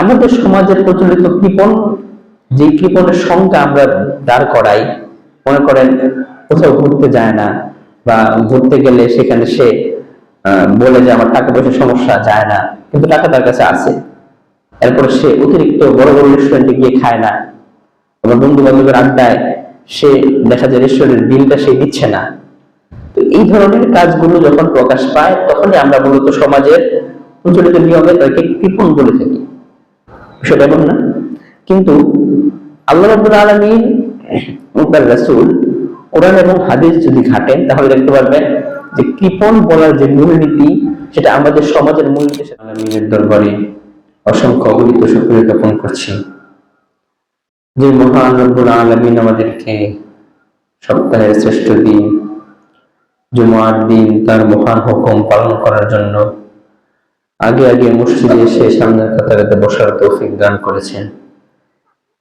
আমাদের সমাজের প্রচলিত কৃপণ যে কৃপণের সংখ্যা আমরা দাঁড় করাই, মনে করেন কোথাও ঘুরতে যায় না বা ঘুরতে গেলে সেখানে সে বলে যে আমার টাকা পয়সার সমস্যা যায় না, কিন্তু টাকা তার কাছে আছে। এরপরে সে অতিরিক্ত বড় বড় রেস্টুরেন্টে গিয়ে খায় না। আবার বন্ধু বান্ধবের আড্ডায় সে দেখা যায় রেস্টুরেন্টের বিলটা সে দিচ্ছে না। তো এই ধরনের কাজগুলো যখন প্রকাশ পায়, তখনই আমরা মূলত সমাজের প্রচলিত নিয়মে তাকে কৃপণ বলে থাকি। বিষয়টা এমন না। কিন্তু আল্লাহ রাব্বুল আলামিন ও তার রাসূল, কোরআন এবং হাদিস যদি ঘাটেন, তাহলে দেখতে পারবেন যে কৃপণ বলার যে মূলনীতি, সেটা আমাদের সমাজের মূলনীতি সেটা আলামিনের দরবারে অসংখ্য অগণিত শুকরিয়া জ্ঞাপন করছি। যে মহান রব্বুল আলামিন আমাদেরকে সপ্তাহের শ্রেষ্ঠ দিন, জুমার দিন তার মহান হুকুম পালন করার জন্য আগে আগে মসজিদে এসে সামনের কাতারাতে বসার তৌফিক দান করেছেন।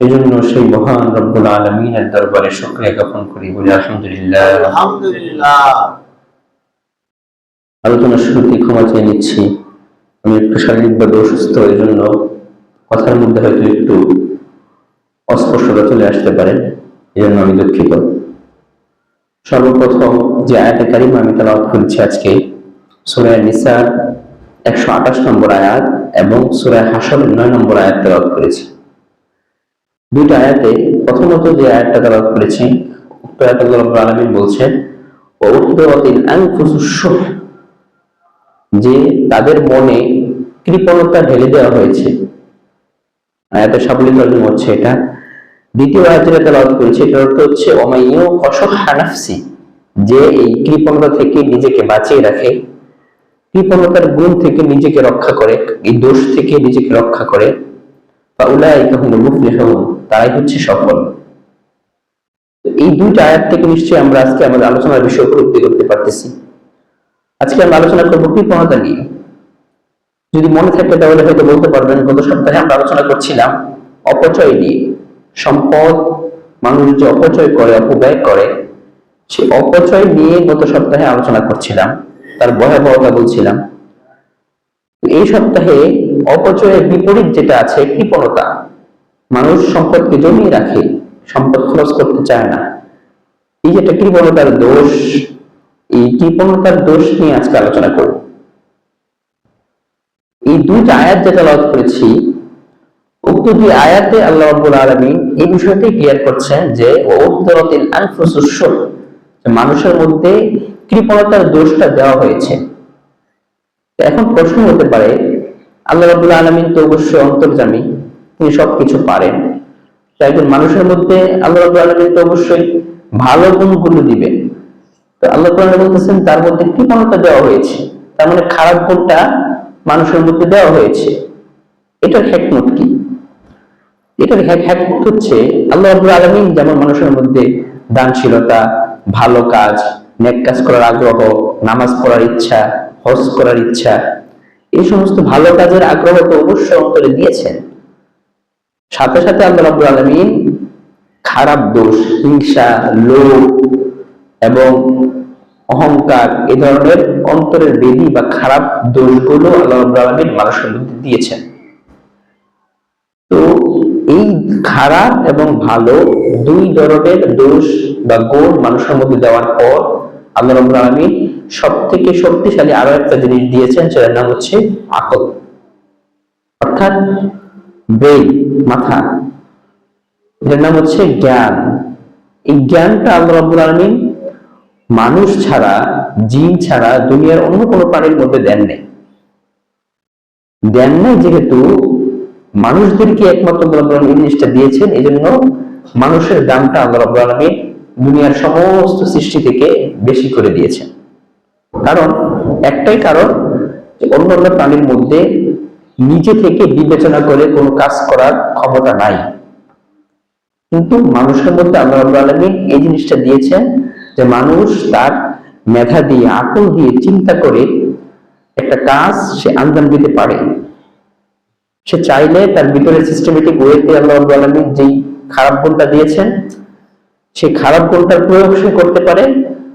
এই জন্য সেই মহান রব্বুল আলমিনের দরবারে শুক্রিয়া জ্ঞাপন করি বলি আলহামদুলিল্লাহ। আলোচনার শুরুতে ক্ষমা চেয়ে নিচ্ছি। আমি একটু শারীরিকভাবে অসুস্থ এই জন্য কথার মধ্যে হয়তো একটু অস্পষ্টতা চলে আসতে পারে এই জন্য আমি দুঃখিত। সর্বপ্রথম যে আয়াতে কারিমা আমি তালাওয়াত করেছি আজকে সুরায় নিসার একশো আঠাশ নম্বর আয়াত এবং সুরায় হাসর নয় নম্বর আয়াত তেলাওয়াত করেছি। দুইটা আয়াতে প্রথমত যে আয়াতটা তেলাওয়াত উক্ত আয়াতে রাব্বুল আলামিন বলছেন আনফুসুশ যে তাদের মনে কৃপণতা ঢেলে দেওয়া হয়েছে। আয়াতের সাবলীল হচ্ছে এটা। দ্বিতীয় আয়াত যেটা তেলাওয়াত করেছে, এটার অর্থ হচ্ছে অমাইয়ু অসহা নাফসি যে এই কৃপণতা থেকে নিজেকে বাঁচিয়ে রাখে। কৃপণতার গুণ থেকে নিজেকে রক্ষা করে, এই দোষ থেকে নিজেকে রক্ষা করে বা উলাইকা হুমুল মুফলিহুন, তারাই হচ্ছে সফল। এই দুইটা আয়াত থেকে নিশ্চয়ই আমরা আজকে আমাদের আলোচনার বিষয় উপলব্ধি করতে পারতেছি। আজকে আমরা আলোচনা করব কৃপণতা নিয়ে। যদি মনে থাকে তাহলে হয়তো বলতে পারবেন, গত সপ্তাহে আমরা আলোচনা করছিলাম অপচয় নিয়ে। সম্পদ, মানুষ যে অপচয় করে, অপব্যয় করে, সে অপচয় নিয়ে গত সপ্তাহে আলোচনা করছিলাম। তার ভয়াবহতা বলছিলাম। এই সপ্তাহে অপচয়ের বিপরীত যেটা আছে, কৃপণতা। মানুষ সম্পদকে জমিয়ে রাখে, সম্পদ খরচ করতে চায় না। এই যেটা কৃপণতার দোষ, এই কৃপণতার দোষ নিয়ে আজকে আলোচনা করব। এই দুইটা আয়াত যেটা লাভ করেছি, উক্ত দুই আয়াতে আল্লাহ রাব্বুল আলামিন এই বিষয়টি ক্লিয়ার করছেন যে ওদরাতিল আনফুসুস শুহ মানুষের মধ্যে কৃপণতার দোষটা দেওয়া হয়েছে। এখন প্রশ্ন হতে পারে, আল্লাহ রাব্বুল আলামিন তো অবশ্যই অন্তর্যামী, তিনি সবকিছু পারেন। একজন মানুষের মধ্যে আল্লাহ রাব্বুল আলামিন তো অবশ্যই ভালো গুণগুলো দিবেন। তো আল্লাহ কোরআনে বলতেছেন, তার মধ্যে কৃপণতা দেওয়া হয়েছে, তার মানে খারাপ গুণটা মানুষের মধ্যে দেওয়া হয়েছে। এটার হ্যাকমত কি? এটার হ্যাকমত হচ্ছে, আল্লাহ রাব্বুল আলামিন যেমন মানুষের মধ্যে দানশীলতা ভালো কাজ, নেক কাজ করার আগ্রহ, নামাজ পড়ার ইচ্ছা, হজ করার ইচ্ছা, এই সমস্ত ভালো কাজের আগ্রহ তো অবশ্যই অন্তরে দিয়েছেন। সাথে সাথে আল্লাহ রাব্বুল আলামিন খারাপ দোষ, হিংসা, লোভ এবং অহংকার এ ধরনের অন্তরের বেদি বা খারাপ দোষগুলো আল্লাহ রাব্বুল আলামিন মানুষের মধ্যে দিয়েছেন। তো খারাপ এবং ভালো দুই ধরনের দোষ বা গুণ মানুষের মধ্যে দেওয়ার পর আল্লাহ রাব্বুল আলামিন সব থেকে শক্তিশালী আরও একটা জিনিস দিয়েছেন, সেটার নাম হচ্ছে আকল। অর্থাৎ ব্রেন মাথা। এটার নাম হচ্ছে জ্ঞান। এই জ্ঞানটা আল্লাহ রাব্বুল আলামিন মানুষ ছাড়া, জিন ছাড়া দুনিয়ার অন্য কোনো প্রাণীর মধ্যে দেন নেই। দেন নাই যেহেতু মানুষদেরকে একমাত্র আল্লাহ এই জিনিসটা দিয়েছেন এই জন্য মানুষের দামটা আল্লাহ রাব্বুল আলামিন দুনিয়ার সমস্ত সৃষ্টি থেকে বেশি করে দিয়েছেন। কারণ, একটাই কারণ যে অন্য অন্য প্রাণীর মধ্যে নিজে থেকে বিবেচনা করে কোনো কাজ করার ক্ষমতা নাই। কিন্তু মানুষের মধ্যে আল্লাহ রাব্বুল আলামিন এই জিনিসটা দিয়েছেন যে মানুষ তার মেধা দিয়ে, আকল দিয়ে চিন্তা করে একটা কাজ সে আঞ্জাম দিতে পারে। সে চাইলে তার ভিতরে সিস্টেমেটিক ওয়েতে আল্লাহ আলামিন যেই খারাপ গুণটা দিয়েছেন সেই খারাপ গুণটার প্রয়োগ সে করতে পারে।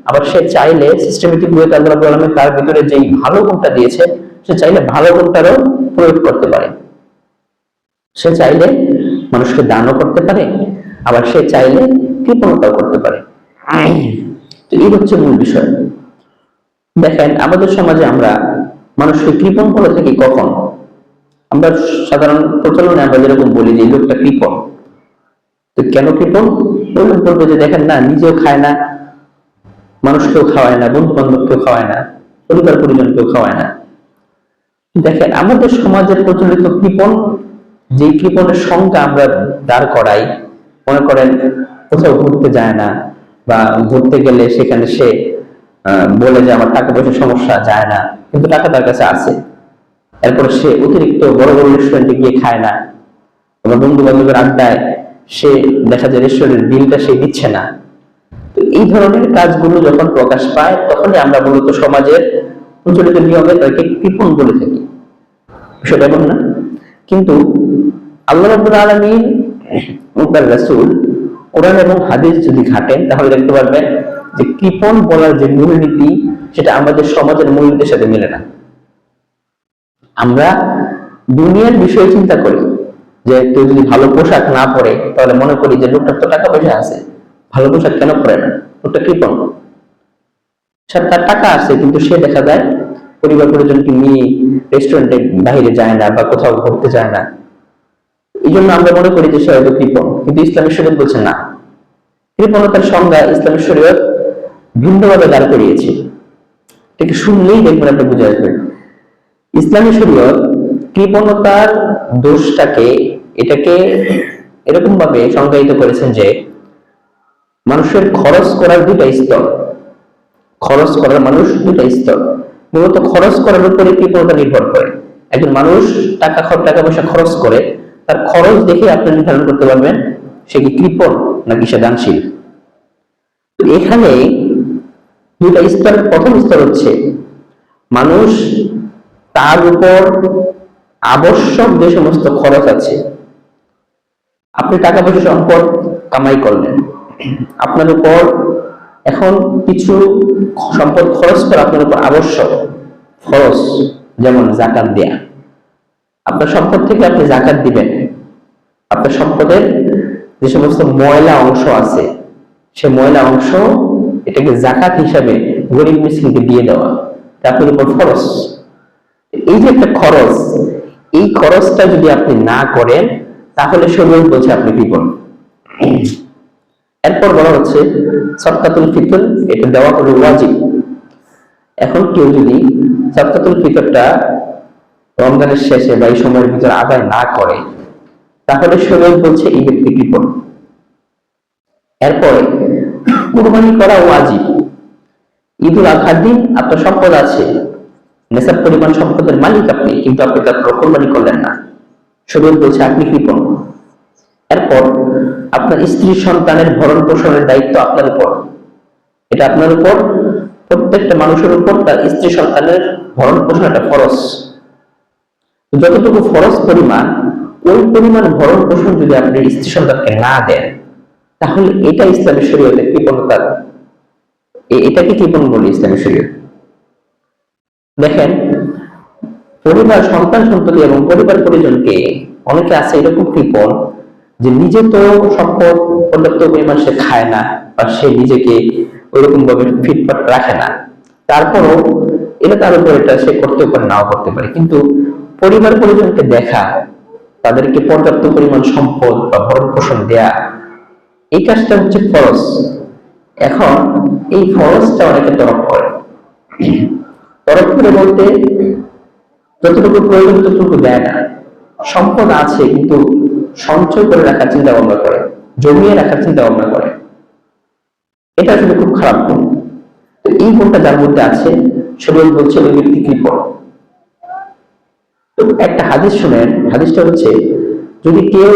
আবার সে চাইলে সিস্টেমেটিক ওয়েতে আল্লাহ আলামিন তার ভিতরে যেই ভালো গুণটা দিয়েছে, সে চাইলে ভালো গুণটারও প্রয়োগ করতে পারে। সে চাইলে মানুষকে দানও করতে পারে, আবার সে চাইলে কৃপণতাও করতে পারে। তো এই হচ্ছে মূল বিষয়। দেখেন, আমাদের সমাজে আমরা মানুষকে কৃপণ করে থাকি কখন আমরা সাধারণ প্রচলনে আমরা যেরকম বলি যে লোকটা কৃপণ তো কেন লোক বলবে যে, দেখেন না, নিজেও খায় না, মানুষকেও খাওয়ায় না বন্ধু বান্ধবকেও খাওয়ায় না, পরিবার পরিজনকেও খাওয়ায় না। দেখেন আমাদের সমাজের প্রচলিত কৃপণ যে কৃপণের সংখ্যা আমরা দাঁড় করাই, মনে করেন কোথাও ঘুরতে যায় না বা ঘুরতে গেলে সেখানে সে বলে যে, আমার টাকা পয়সার সমস্যা, যায় না। কিন্তু টাকা তার কাছে আছে। এরপর সে অতিরিক্ত বড় বড় রেস্টুরেন্টে গিয়ে খায় না। আমার বন্ধু বান্ধবের আড্ডায় সে দেখা যায় রেস্টুরেন্টের বিলটা সে দিচ্ছে না। তো এই ধরনের কাজগুলো যখন প্রকাশ পায়, তখনই আমরা মূলত সমাজের প্রচলিত নিয়মে তাকে কৃপণ বলে থাকি। বিষয়টা এমন না। কিন্তু আল্লাহ রাব্বুল আলামিন এবং তার রাসূল, কোরআন এবং হাদিস যদি ঘাটেন, তাহলে দেখতে পারবেন যে কৃপণ বলার যে মূলনীতি, সেটা আমাদের সমাজের মূলনীতির সাথে মেলে না। আমরা দুনিয়ার বিষয়ে চিন্তা করি যে কেউ যদি ভালো পোশাক না পরে, তাহলে মনে করি যে লোকটার তো টাকা পয়সা আছে। ভালো পোশাক কেন পরে না? লোকটা কৃপণ। সে তার টাকা আছে, কিন্তু সে দেখা যায় পরিবার পরিজনকে নিয়ে রেস্টুরেন্টে বাইরে যায় না বা কোথাও ঘুরতে যায় না। এই জন্য আমরা মনে করি যে সে হয়তো কৃপণ, কিন্তু ইসলামের শরীয়ত বলছে না। কৃপণতার সংজ্ঞা ইসলামের শরীয়ত ভিন্নভাবে দাঁড় করিয়েছে। এটাকে শুনলেই দেখবেন আপনি বুঝে আসবেন। ইসলামী শরীয়ত কৃপণতার দোষটাকে এটাকে এরকম ভাবে সংজ্ঞায়িত করেছেন যে মানুষের খরচ করার দুইটা স্তর। খরচ করার মানুষ দুইটা স্তর। মূলত খরচ করার উপরে কৃপণতা নির্ভর করে। একজন মানুষ টাকা টাকা পয়সা খরচ করে, তার খরচ দেখে আপনি নির্ধারণ করতে পারবেন সে কি কৃপণ নাকি সে দানশীল। এখানে দুইটা স্তর, প্রথম স্তর হচ্ছে মানুষ তার উপর আবশ্যক যে সমস্ত খরচ আছে, আপনি টাকা পয়সা সম্পদ কামাই করলেন, আপনার উপর এখন কিছু সম্পদ খরচ করা আপনার উপর আবশ্যক খরচ, যেমন জাকাত দেয়া। আপনার সম্পদ থেকে আপনি জাকাত দিবেন। আপনার সম্পদের যে সমস্ত ময়লা অংশ আছে, সে ময়লা অংশ এটাকে জাকাত হিসাবে গরিব মিসকিনকে দিয়ে দেওয়া। আপনার উপর খরচ। এই যে একটা খরচ, এই খরচটা যদি আপনি না করেন, তাহলে শরীর বলছে আপনি কি করবেন এরপর বলা হচ্ছে, সদকাতুল ফিতর, এটা দেওয়া হলো ওয়াজিব। এখন কেউ যদি সদকাতুল ফিতরটা রমজানের শেষে বা এই সময়ের ভিতরে আদায় না করে, তাহলে শরীর বলছে এই ব্যক্তি কৃপণ এরপরে, কুরবানি করা ওয়াজিব। ঈদুল আজহার দিন আপনার সম্পদ আছে নেশার পরিমাণ সম্পদের মালিক আপনি, কিন্তু আপনি তার কোরবানি করলেন না। শরীর বলছে, আপনি কৃপণ। এরপর আপনার স্ত্রী সন্তানের ভরণ পোষণের দায়িত্ব আপনার উপর। এটা আপনার উপর, প্রত্যেকটা মানুষের উপর তার স্ত্রী সন্তানের ভরণ পোষণ একটা ফরজ। তো যতটুকু ফরস পরিমাণ, ওই পরিমাণ ভরণ পোষণ যদি আপনি স্ত্রী সন্তানকে না দেন, তাহলে এটা ইসলামের শরীয়তে কৃপণতার এটাকে কৃপণ বলি ইসলামের দেখেন, পরিবার, সন্তান, সন্ততি এবং পরিবার পরিজনকে অনেকে আছে এরকম কৃপণ যে নিজে তো সম্পদ পর্যাপ্ত পরিমাণ সে খায় না বা সে নিজেকে ওইরকম ভাবে ফিটফাট রাখে না। তারপরও এটা তার উপর এটা সে করতে পারে নাও করতে পারে। কিন্তু পরিবার পরিজনকে দেখা, তাদেরকে পর্যাপ্ত পরিমাণ সম্পদ বা ভরণ পোষণ দেয়া, এই কাজটা হচ্ছে ফরজ। এখন এই ফরজটা অনেকে তরফ করে। করে বলতে, যতটুকু প্রয়োজন ততটুকু দেয় না। সম্পদ আছে, কিন্তু সঞ্চয় করে রাখার চিন্তা ভাবনা করে, জমিয়ে রাখার চিন্তা ভাবনা করে। এটা আসলে খুব খারাপ গুণ। তো এই গুণটা যার মধ্যে আছে শরীর বলছে ওই ব্যক্তি কৃপণ তো একটা হাদিস শুনেন, হাদিসটা হচ্ছে, যদি কেউ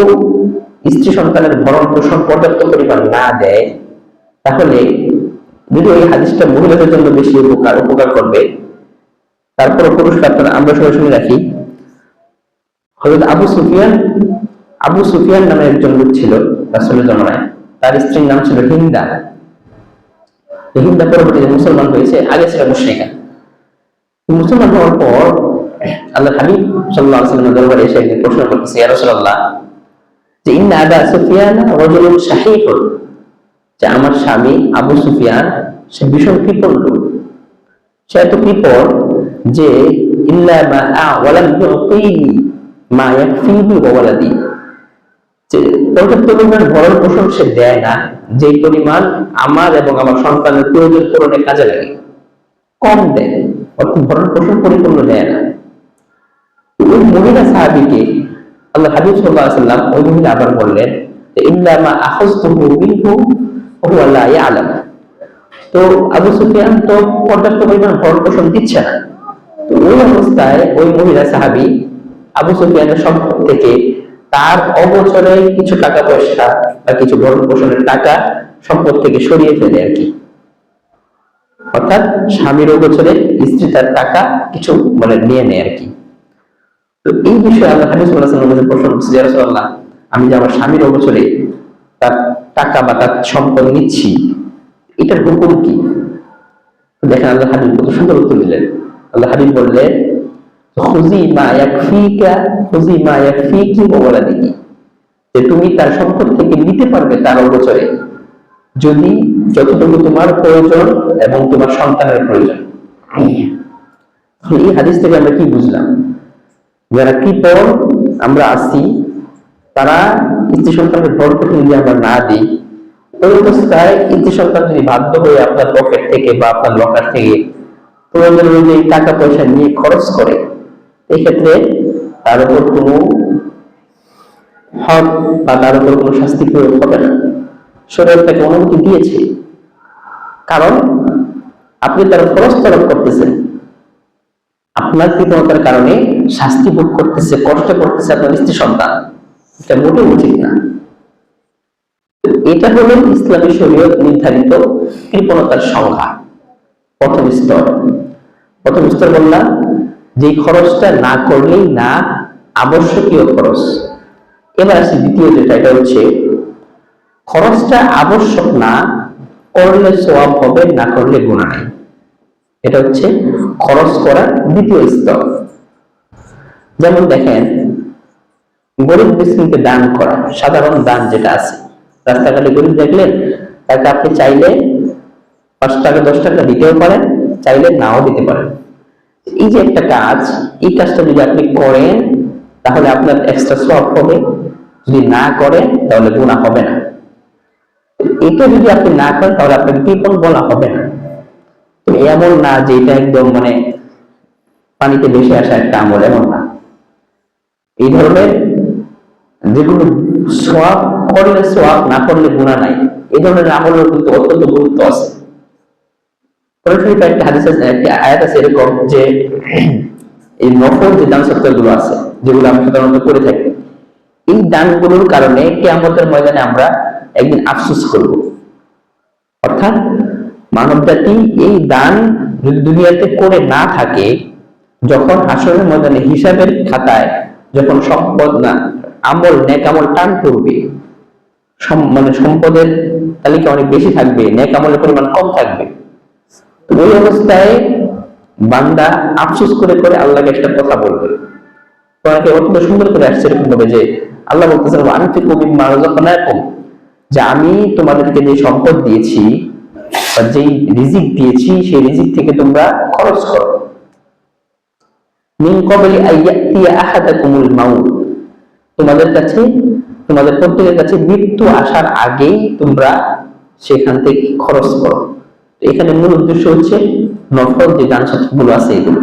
স্ত্রী সন্তানের ভরণ পোষণ পর্যাপ্ত পরিমাণ না দেয়, তাহলে যদি ওই হাদিসটা মহিলাদের জন্য বেশি উপকার উপকার করবে তারপর পুরস্কার আপনারা আমরা সবাই শুনে রাখি। হযরত আবু সুফিয়ান আবু সুফিয়ান নামে একজন লোক ছিল রাসূলের জমানায়। তার স্ত্রীর নাম ছিল হিন্দা। হিন্দা পরবর্তীতে মুসলমান হয়েছে, আগে ছিল মুশরিকা। মুসলমান হওয়ার পর আল্লাহ হাবিব আলাইহি দরবারে এসে একদিন প্রশ্ন করতেছে, ইয়া যে ইন্না আবা সুফিয়ান রাজুলুন শাহীহুন, যে আমার স্বামী আবু সুফিয়ান, সে ভীষণ কৃপণ লোক সে এত কৃপণ যে, ইল্লা মা ইউতিনি মা ওয়া ভরণ পোষণ সে দেয় না যে পরিমাণ আমার এবং আমার সন্তানের প্রয়োজন পূরণে কাজে লাগে। কম দেয় ভরণ পোষণ পরিপূর্ণ দেয় না। ওই মহিলা সাহাবিকে আল্লাহ হাবিব সাল্লাহ সাল্লাম ওই মহিলা আবার বললেন ইল্লামা আখজতুহু মিনহু ইয়ালাম। তো আবু সুফিয়ান তো পর্যাপ্ত পরিমাণ ভরণ পোষণ দিচ্ছে না। ওই অবস্থায় ওই মহিলা সাহাবি আবু সুফিয়ানের সম্পদ থেকে তার অবচরে কিছু টাকা পয়সা বা কিছু ভরণ পোষণের টাকা সম্পদ থেকে সরিয়ে ফেলে আর কি। অর্থাৎ স্বামীর অবচরে স্ত্রী তার টাকা কিছু মানে নিয়ে নেয় আর কি। তো এই বিষয়ে আল্লাহ সাল্লাল্লাহু প্রশ্ন রাসূলুল্লাহ, আমি যে আমার স্বামীর অবচরে তার টাকা বা তার সম্পদ নিচ্ছি, এটার হুকুম কি? দেখেন আল্লাহ হাবিব কত সুন্দর উত্তর দিলেন। আল্লাহ হাবিব বললেন, খুজি মা ইয়াকফিকা, খুজি মা ইয়াকফিকি ওয়া ওয়ালাদিকি যে তুমি তার সম্পদ থেকে নিতে পারবে তার অবচরে যদি যতটুকু তোমার প্রয়োজন এবং তোমার সন্তানের প্রয়োজন। এই হাদিস থেকে আমরা কি বুঝলাম? যারা কৃপণ আমরা আসি তারা স্ত্রী সন্তানের ভরপুর যদি আমরা না দিই, ওই অবস্থায় স্ত্রী সন্তান যদি বাধ্য হয়ে আপনার পকেট থেকে বা আপনার লকার থেকে প্রয়োজন অনুযায়ী টাকা পয়সা নিয়ে খরচ করে, এক্ষেত্রে তার উপর কোনো হক বা তার উপর কোনো শাস্তি প্রয়োগ হবে না। শরীর তাকে অনুমতি দিয়েছে। কারণ আপনি তার খরচ তরফ করতেছেন। আপনার কৃতজ্ঞতার কারণে শাস্তি ভোগ করতেছে, কষ্ট করতেছে আপনার স্ত্রী সন্তান। এটা মোটেও উচিত না। এটা হলো ইসলামী শরীয়ত নির্ধারিত কৃপণতার সংখ্যা প্রথম স্তর। প্রথম স্তর বললাম যে খরচটা না করলেই না, আবশ্যকীয় খরচ। এবার আসি দ্বিতীয় যেটা এটা হচ্ছে, খরচটা আবশ্যক না করলে সোয়াব হবে, না করলে গুণা নাই। এটা হচ্ছে খরচ করার দ্বিতীয় স্তর। যেমন দেখেন, গরিব মিসকিনকে দান করা, সাধারণ দান যেটা আছে। রাস্তাঘাটে গরিব দেখলেন, তাকে আপনি চাইলে পাঁচ টাকা, দশ টাকা দিতেও পারেন চাইলে নাও দিতে পারেন। এই যে একটা কাজ, এই কাজটা যদি আপনি করেন, তাহলে আপনার এক্সট্রা সব হবে। যদি না করেন, তাহলে গুণা হবে না। এটা যদি আপনি না করেন, তাহলে আপনাকে কৃপণ বলা হবে না। তো এমন না যে এটা একদম মানে পানিতে ভেসে আসা একটা আমল, এমন না। এই ধরনের যেগুলো সোয়াব করলে সোয়াব না করলে গুণা নাই। এই ধরনের আমলের কিন্তু অত্যন্ত গুরুত্ব আছে। কোরআন শরীফে হাদিস আছে, একটা আয়াত আছে এরকম যে এই নফল যে দান আছে, যেগুলো সাধারণত করে থাকি, এই দানগুলোর কারণে কেয়ামতের ময়দানে আমরা একদিন আফসোস করব। অর্থাৎ মানব জাতি এই দান দুনিয়াতে করে না থাকে, যখন হাসরের ময়দানে হিসাবের খাতায় যখন সম্পদ না, আমল, নেক আমল টান করবে মানে সম্পদের তালিকা অনেক বেশি থাকবে, নেক পরিমাণ কম থাকবে। ওই অবস্থায় বান্দা আফসোস করে করে আল্লাহকে একটা কথা বলবে। কোরআনকে অত্যন্ত সুন্দর করে আসছে এরকম ভাবে যে আল্লাহ বলতেছেন আমি তো কবি যে আমি তোমাদেরকে যে সম্পদ দিয়েছি বা যেই রিজিক দিয়েছি, সেই রিজিক থেকে তোমরা খরচ করো। মিন কবলি আইয়াতিয়া আহাদাকুমুল মাউত। তোমাদের কাছে, তোমাদের প্রত্যেকের কাছে মৃত্যু আসার আগেই তোমরা সেখান থেকে খরচ করো। এখানে মূল উদ্দেশ্য হচ্ছে নফল যে গানগুলো আছে এগুলো,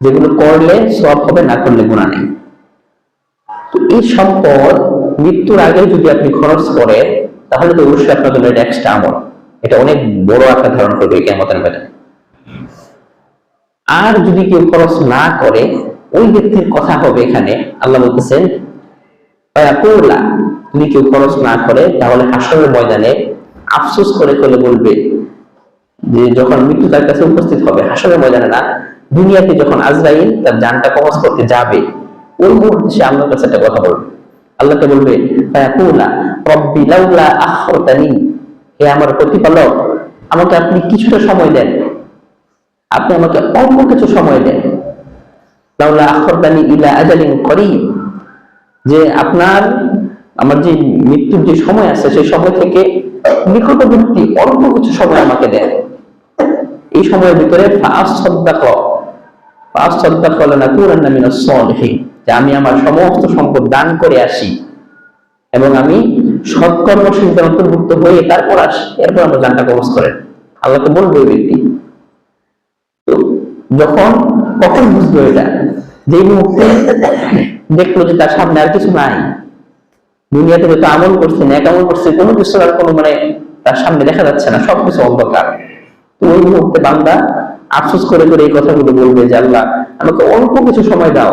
যেগুলো করলে সব হবে, না করলে গুণা নেই। তো এই সম্পদ মৃত্যুর আগে যদি আপনি খরচ করেন, তাহলে তো অবশ্যই আপনার জন্য এটা এক্সট্রা আমল। এটা অনেক বড় আকার ধারণ করবে কেমতের বেলা আর যদি কেউ খরচ না করে, ওই ব্যক্তির কথা হবে এখানে, আল্লাহ বলতেছেন যদি কেউ খরচ না করে, তাহলে হাসরের ময়দানে আফসোস করে করে বলবে যে যখন মৃত্যু তার কাছে উপস্থিত হবে, হাসরের ময়দানে না, দুনিয়াতে যখন আজরাইল তার জানটা কবজ করতে যাবে, ওই মুহূর্তে সে আল্লাহর কাছে একটা কথা বলবে। আল্লাহকে বলবে রব্বি লাউলা আখরতানি হে আমার প্রতিপালক, আমাকে আপনি কিছুটা সময় দেন। আপনি আমাকে অল্প কিছু সময় দেন। লাউলা আখরদানি ইলা আজালিন করিব। যে আপনার, আমার যে মৃত্যুর যে সময় আছে, সেই সময় থেকে নিকটবর্তী অল্প কিছু সময় আমাকে দেন। এই সময়ের ভিতরে আমি আমার সমস্ত সম্পদ দান করে আসি এবং আমি সৎকর্মশীলদের অন্তর্ভুক্ত হয়ে তারপর আসি, এরপর আমরা জানটা কবজ করেন। আল্লাহকে বলব ওই ব্যক্তি। যখন কখন বুঝলো এটা? যে মুহূর্তে দেখল যে তার সামনে আর কিছু নাই। দুনিয়াতে যত আমল করছে এক আমল করছে, কোনো কিছু আর কোনো মানে তার সামনে দেখা যাচ্ছে না, সবকিছু অন্ধকার। ওই মুহূর্তে বান্দা আফসোস করে করে এই কথাগুলো বলবে যে, আল্লাহ, আমাকে অল্প কিছু সময় দাও।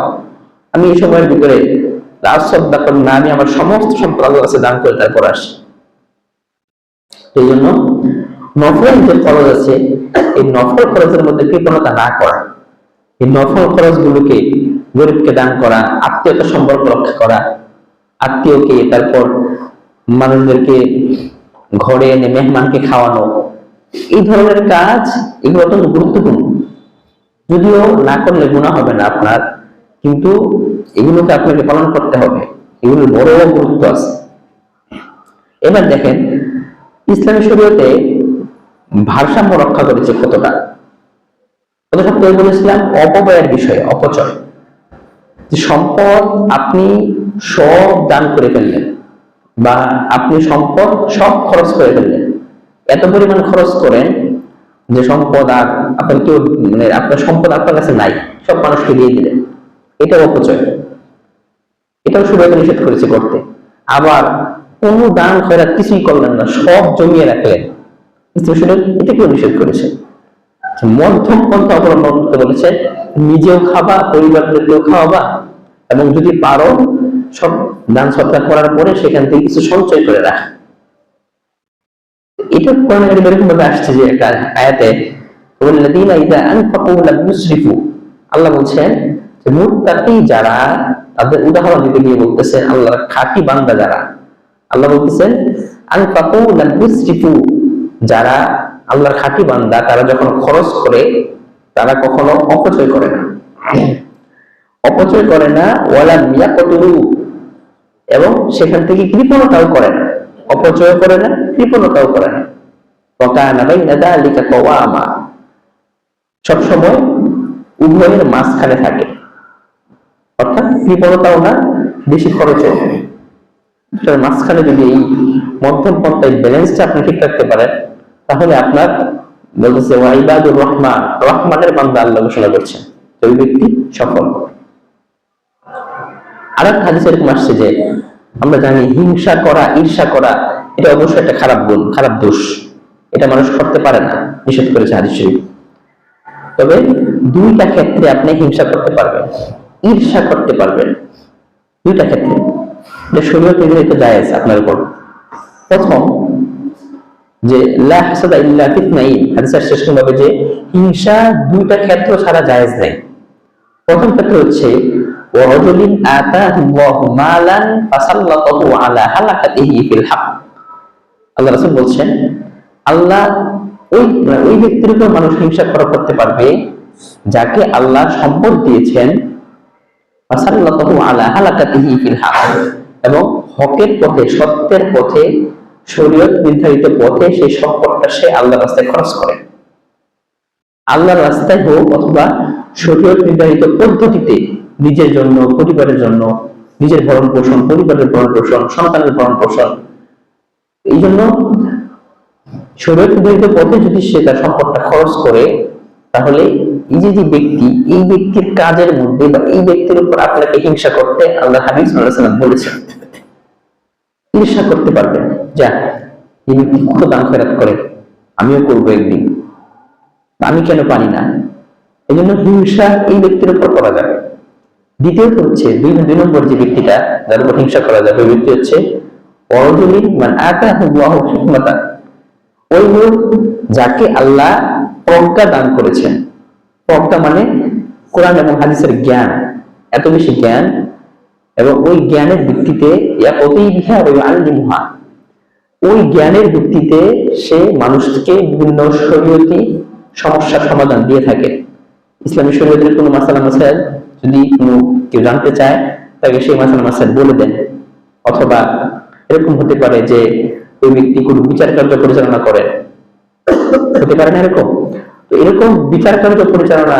আমি এই সময়ের ভিতরে আমি আমার সমস্ত সম্পদ আল্লাহ কাছে দান করে তারপর আসি। এই জন্য নফল যে খরচ আছে, এই নফল খরচের মধ্যে কৃপণতা না করা, এই নফল খরচ গুলোকে গরিবকে দান করা আত্মীয়তা সম্পর্ক রক্ষা করা, আত্মীয়কে তারপর মানুষদেরকে ঘরে এনে মেহমানকে খাওয়ানো এই ধরনের কাজ এগুলো অত্যন্ত গুরুত্বপূর্ণ। যদিও না করলে গুণা হবে না আপনার, কিন্তু এগুলোকে আপনাকে পালন করতে হবে। এগুলোর বড় গুরুত্ব আছে। এবার দেখেন, ইসলামী শরীয়তে ভারসাম্য রক্ষা করেছে কতটা? কত সপ্তাহে বলেছিলাম, অপব্যয়ের বিষয়ে, অপচয়। যে সম্পদ আপনি সব দান করে ফেললেন, বা আপনি সম্পদ সব খরচ করে ফেললেন এত পরিমাণ খরচ করেন যে সম্পদ আর আপনার কেউ মানে আপনার সম্পদ আপনার কাছে নাই, সব মানুষকে দিয়ে দিলেন। এটাও অপচয়। এটাও সুরাতে নিষেধ করেছে করতে। আবার কোন দান খয়রাত কিছুই করলেন না, সব জমিয়ে রাখলেন। এটা কেউ নিষেধ করেছে। মধ্যম পন্থা অবলম্বন করতে বলেছে, নিজেও খাবা পরিবারদেরকেও খাওয়াবা, এবং যদি পারো, সব দান সৎকার করার পরে সেখান থেকে কিছু সঞ্চয় করে রাখা। এটা কোরআন এরকম ভাবে আসছে যে একটা আয়াতে, ওয়াল্লাযীনা ইযা আনফাকু লাম ইউসরিফু আল্লাহ বলছেন যে, মুত্তাকি যারা তাদের উদাহরণ দিতে গিয়ে বলতেছেন আল্লাহর খাঁটি বান্দা যারা আল্লাহ বলতেছেন, আনফাকু লাম ইউসরিফু যারা আল্লাহর খাঁটি বান্দা, তারা যখন খরচ করে, তারা কখনো অপচয় করে না। অপচয় করে না ওয়ালা মিয়া কতলু এবং সেখান থেকে কৃপণতাও করে না। অপচয় করে না কৃপণতাও করে না সবসময় উভয়ের মাঝখানে থাকে। অর্থাৎ কৃপণতাও না, বেশি খরচও মাঝখানে যদি এই পন্থায় ব্যালেন্সটা আপনি ঠিক রাখতে পারেন, তাহলে আপনার বলতেছে ওয়াইবাদুর রহমান। রহমানের বান্দা আল্লাহ ঘোষণা করছেন ওই ব্যক্তি সফল। আর একটা হাদিস এরকম আসছে যে আমরা জানি হিংসা করা, ঈর্ষা করা, এটা অবশ্যই একটা খারাপ গুণ, খারাপ দোষ। এটা মানুষ করতে পারে না, নিষেধ করেছে হাদিস শরীফ। তবে দুইটা ক্ষেত্রে আপনি হিংসা করতে পারবেন, ঈর্ষা করতে পারবেন। দুইটা ক্ষেত্রে। শরীয়ত নির্ধারিত জায়েজ আপনার উপর। প্রথম, যে লা হাসাদা ইল্লা ফিতনাইন হাদিসের শেষ ভাবে যে হিংসা দুইটা ক্ষেত্র ছাড়া জায়েজ নেই। প্রথম ক্ষেত্র হচ্ছে বলছেন, আল্লাহ ওই ওই ব্যক্তির উপর মানুষ হিংসা করা করতে পারবে যাকে আল্লাহ সম্পদ দিয়েছেন ফাসাল্লাতাহু আলা হালাকাতিহি ফিল হক। এবং হকের পথে, সত্যের পথে, শরীয়ত নির্ধারিত পথে সেই সম্পদটা সে আল্লাহ রাস্তায় খরচ করে। আল্লাহর রাস্তায় হোক অথবা শরীয়ত নির্ধারিত পদ্ধতিতে নিজের জন্য, পরিবারের জন্য, নিজের ভরণ পোষণ, পরিবারের ভরণ পোষণ, সন্তানের ভরণ পোষণ। এই জন্য নির্ধারিত পথে যদি সে তার সম্পদটা খরচ করে, তাহলে এই যে যে ব্যক্তি, এই ব্যক্তির কাজের মধ্যে বা এই ব্যক্তির উপর আপনাকে হিংসা করতে আল্লাহ হাবিব সাল্লাহ বলেছেন। ঈর্ষা করতে পারবেন। যা এই ব্যক্তি কত দান ফেরাত করে? আমিও করব একদিন। আমি কেন পারি না? এই জন্য হিংসা এই ব্যক্তির উপর করা যাবে দ্বিতীয়ত হচ্ছে দুই নম্বর যে ব্যক্তিটা যার উপর হিংসা করা যাবে ওই ব্যক্তি হচ্ছে ওই লোক যাকে আল্লাহ প্রজ্ঞা দান করেছেন। প্রজ্ঞা মানে কোরআন এবং হাদিসের জ্ঞান। এত বেশি জ্ঞান। এবং ওই জ্ঞানের ভিত্তিতে ওই জ্ঞানের ভিত্তিতে সে মানুষকে বিভিন্ন শরীয়তি সমস্যার সমাধান দিয়ে থাকে। ইসলামী শরীয়তের কোনো মাসালা, মাসাইল যদি কোনো কেউ জানতে চায়, তাকে সেই মাসাল মাসাল বলে দেন। অথবা এরকম হতে পারে যে ওই ব্যক্তি কোনো বিচার কার্য পরিচালনা করেন হতে পারে না এরকম? তো এরকম বিচার কার্য পরিচালনা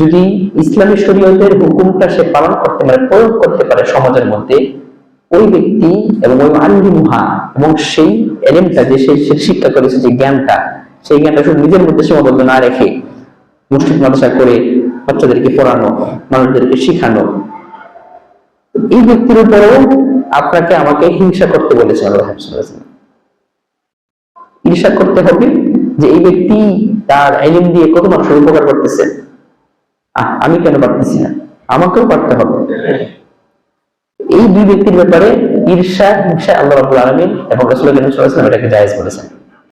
যদি ইসলামী শরীয়তের হুকুমটা সে পালন করতে পারে, প্রয়োগ করতে পারে সমাজের মধ্যে, ওই ব্যক্তি এবং ওই আলিমুহা এবং সেই এলেমটা যে সে শিক্ষা করেছে, যে জ্ঞানটা, সেই জ্ঞানটা শুধু নিজের মধ্যে সীমাবদ্ধ না রেখে মুসলিম মাদ্রাসা করে বাচ্চাদেরকে পড়ানো, মানুষদেরকে শিখানো। এই ব্যক্তির উপরেও আপনাকে আমাকে হিংসা করতে বলেছে আল্লাহ ঈর্ষা করতে হবে যে এই ব্যক্তি তার এলিম দিয়ে কত মানুষের উপকার করতেছে। আমি কেন পারতেছি না? আমাকেও পারতে হবে। এই দুই ব্যক্তির ব্যাপারে ঈর্ষা, হিংসা আল্লাহ আলমিন এবং রসুল্লাহ এটাকে জায়েজ বলেছেন।